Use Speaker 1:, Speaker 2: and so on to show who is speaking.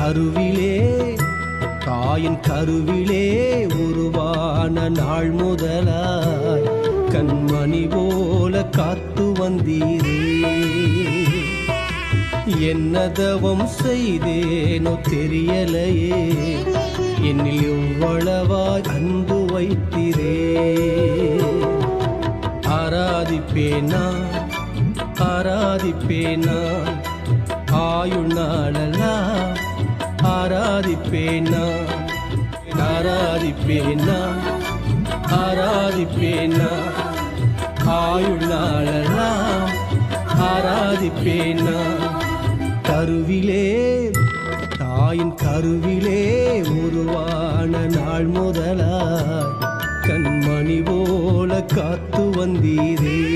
Speaker 1: கருவிலே தாயின் கருவிலே உருவான நாள் முதலாய் கண்மணி போல காத்து வந்தீரே. என்ன தவம் செய்தேனோ தெரியலையே என்னில் எவ்வளவாய் அன்பு வைத்திரே. ஆராதிப்பேனா ஆராதிப்பேனா ஆயுள் நாளலா ஆராதிப்பேனா? ஆராதிப்பேனா? ஆராதிப்பேனா? ஆயுள் நாளெல்லாம் ஆராதிப்பேனா? கருவிலே தாயின் கருவிலே உருவான நாள் முதலாய் கண்மணி போல காத்து வந்தீரே.